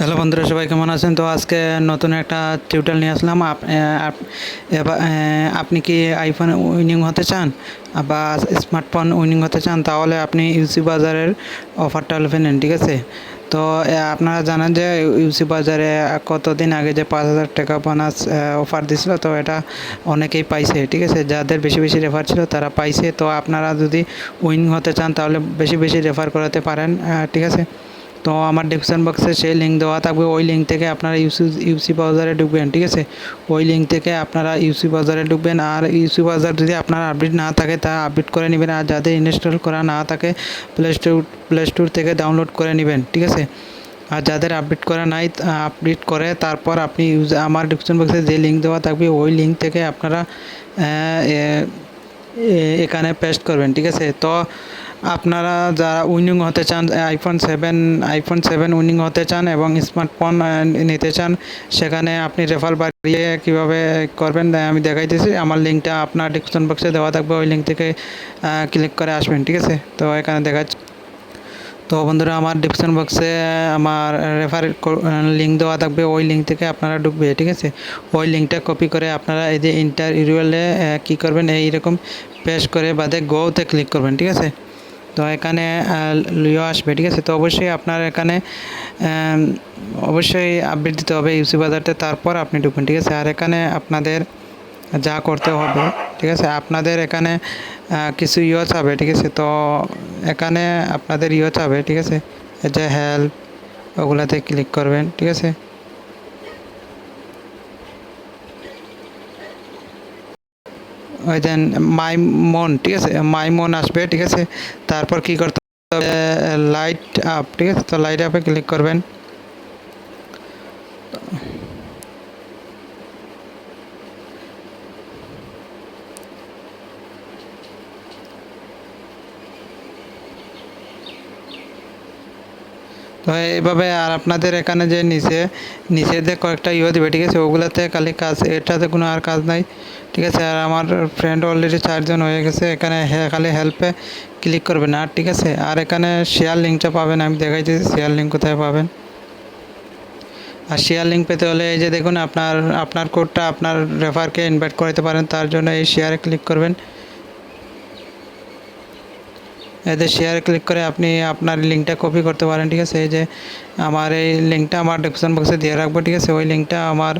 Hello বন্ধুরা, সবাই কেমন আছেন? তো আজকে নতুন একটা টিউটাল নিয়ে আসলাম। আপনি কি আইফোন উইনিং হতে চান বা স্মার্টফোন উইনিং হতে চান? তাহলে আপনি ইউসি বাজারের অফারটা নেন ঠিক আছে? তো আপনারা জানেন যে ইউসি বাজারে কতদিন আগে যে পাঁচ হাজার টাকা বোনাস অফার দিছিল তো এটা অনেকেই পাইছে, ঠিক আছে? যাদের বেশি বেশি রেফার ছিল, তারা পাইছে। তো আপনারা যদি উইনিং হতে চান, তাহলে বেশি বেশি রেফার করাতে পারেন ঠিক আছে? তো আমার ডিসক্রিপশন বক্সে সেই লিঙ্ক দেওয়া থাকবে। ওই লিঙ্ক থেকে আপনারা ইউসি ইউসি বাজারে ঢুকবেন, ঠিক আছে? ওই লিঙ্ক থেকে আপনারা ইউসি বাজারে ঢুকবেন আর ইউসি বাজার যদি আপনার আপডেট না থাকে, তা আপডেট করে নেবেন আর যাদের ইনস্টল করা না থাকে প্লে স্টোর প্লে স্টোর থেকে ডাউনলোড করে নেবেন, ঠিক আছে? আর যাদের আপডেট করা নাই আপডেট করে, তারপর আপনি ইউজ আমার ডিসক্রিপশন বক্সে যে লিঙ্ক দেওয়া থাকবে, ওই লিঙ্ক থেকে আপনারা এখানে পেস্ট করবেন, ঠিক আছে? তো আপনারা যারা উইনিং হতে চান iPhone seven iPhone seven winning হতে চান এবং স্মার্টফোন নিতে চান, সেখানে আপনি রেফার বাড়িয়ে কীভাবে করবেন আমি দেখাইতেছি। আমার লিঙ্কটা আপনার ডিসক্রিপশন বক্সে দেওয়া থাকবে, ওই লিঙ্ক থেকে ক্লিক করে আসবেন, ঠিক আছে? তো এখানে দেখাচ্ছি তো বন্ধুরা, আমার ডিসক্রিপশন বক্সে আমার রেফার লিঙ্ক দেওয়া থাকবে, ওই লিঙ্ক থেকে আপনারা ঢুকবে, ঠিক আছে? ওই লিঙ্কটা কপি করে আপনারা এই যে ইন্টার ইউরুয়ালে কী করবেন এইরকম পেস্ট করে বাদে গোতে ক্লিক করবেন, ঠিক আছে? তো এখানে লিও আসবে, ঠিক আছে? তো অবশ্যই আপনার এখানে অবশ্যই আপডেট দিতে হবে ইউসি বাজারতে, তারপর আপনি ঢুকবেন, ঠিক আছে? আর এখানে আপনাদের যা করতে হবে, ঠিক আছে? আপনাদের এখানে কিছু ইয়ে চাবে, ঠিক আছে? তো এখানে আপনাদের ইয়ে চাবে, ঠিক আছে? যে হেল্প ওগুলাতে ক্লিক করবেন, ঠিক আছে? ওই দেন মাই মন ঠিক আছে? মাই মন আসবে, ঠিক আছে? তারপর কি করতে হবে? লাইট আপ ঠিক আছে? তো লাইট আপে ক্লিক করবেন। তো এইভাবে আর আপনাদের এখানে যে নিচে নিচে যে কয়েকটা ইয়ে দেবে, ঠিক আছে, ওগুলোতে খালি কাজ, এটাতে কোনো আর কাজ নাই, ঠিক আছে, আর আমার ফ্রেন্ড অলরেডি চারজন হয়ে গেছে, এখানে খালি হেল্পে ক্লিক করবেন, আর ঠিক আছে, আর এখানে শেয়ার লিঙ্কটা পাবেন, আমি দেখাইছি শেয়ার লিঙ্ক কোথায় পাবেন? আর শেয়ার লিঙ্ক পেতে হলে এই যে দেখুন, আপনার আপনার কোডটা আপনার রেফারকে ইনভাইট করতে পারেন, তার জন্য এই শেয়ারে ক্লিক করবেন। এতে শেয়ারে ক্লিক করে আপনি আপনার লিঙ্কটা কপি করতে পারেন, ঠিক আছে? এই যে আমার এই লিঙ্কটা আমার ডিসক্রিপশন বক্সে দিয়ে রাখব, ঠিক আছে? ওই লিঙ্কটা আমার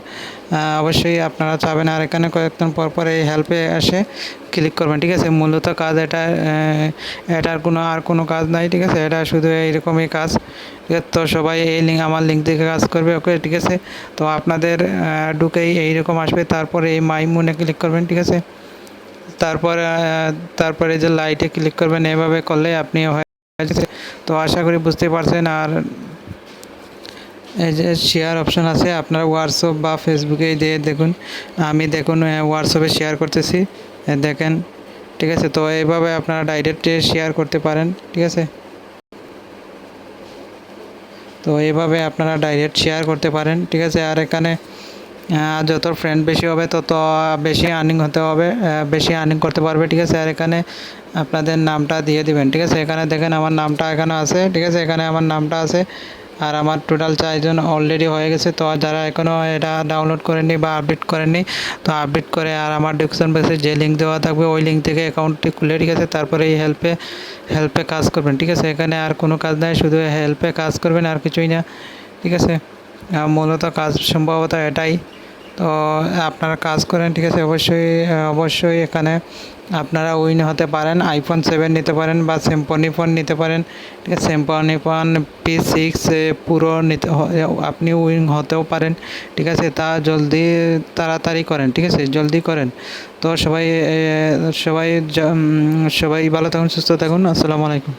অবশ্যই আপনারা চাবেন আর এখানে কয়েকদিন পর পর এই হেল্পে এসে ক্লিক করবেন, ঠিক আছে? মূলত কাজ এটা এটার কোনো আর কোনো কাজ নাই, ঠিক আছে? এটা শুধু এইরকমই কাজ, ঠিক আছে? তো সবাই এই লিঙ্ক আমার লিঙ্ক থেকে কাজ করবে ওকে ঠিক আছে? তো আপনাদের ঢুকেই এইরকম আসবে, তারপরে এই মাই মুনে ক্লিক করবেন, ঠিক আছে? তারপরে তারপরে যে লাইটে ক্লিক করবেন, এভাবে করলে আপনি হয়ে তো আশা করি বুঝতে পারছেন, আর এই যে শেয়ার অপশন আছে, আপনার হোয়াটসঅ্যাপ বা ফেসবুকে দিয়ে দেখুন। আমি দেখুন হোয়াটসঅ্যাপে শেয়ার করতেছি। দেখেন, ঠিক আছে? তো এইভাবে আপনারা ডাইরেক্ট শেয়ার করতে পারেন, ঠিক আছে? তো এইভাবে আপনারা ডাইরেক্ট শেয়ার করতে পারেন, ঠিক আছে? আর এখানে যত ফ্রেন্ড বেশি হবে, তত বেশি আর্নিং হতে হবে বেশি আর্নিং করতে পারবে, ঠিক আছে? আর এখানে আপনাদের নামটা দিয়ে দিবেন, ঠিক আছে? এখানে দেখেন আমার নামটা এখানে আছে, ঠিক আছে? এখানে আমার নামটা আছে, আর আমার টোটাল চারজন অলরেডি হয়ে গেছে। তো যারা এখনও এটা ডাউনলোড করেননি বা আপডেট করেননি, তো আপডেট করে আর আমার ডিসক্রিপশন বক্সে যে লিঙ্ক দেওয়া থাকবে, ওই লিঙ্ক থেকে অ্যাকাউন্টটি খুলে, ঠিক আছে? তারপরে এই হেল্পে হেল্পে কাজ করবেন, ঠিক আছে? এখানে আর কোনো কাজ নাই, শুধু হেল্পে কাজ করবেন, আর কিছুই না, ঠিক আছে? মূলত কাজ সম্ভবত এটাই। তো আপনারা কাজ করেন, ঠিক আছে? অবশ্যই অবশ্যই এখানে আপনারা উইন হতে পারেন আইফোন সেভেন নিতে পারেন বা স্যাম্পনি ফোন নিতে পারেন, ঠিক আছে? স্যাম্পনি ফোন পি সিক্স পুরো নিতে আপনি উইন হতেও পারেন, ঠিক আছে? তা জলদি তাড়াতাড়ি করেন, ঠিক আছে? জলদি করেন। তো সবাই সবাই সবাই ভালো থাকুন, সুস্থ থাকুন। আসসালামু আলাইকুম।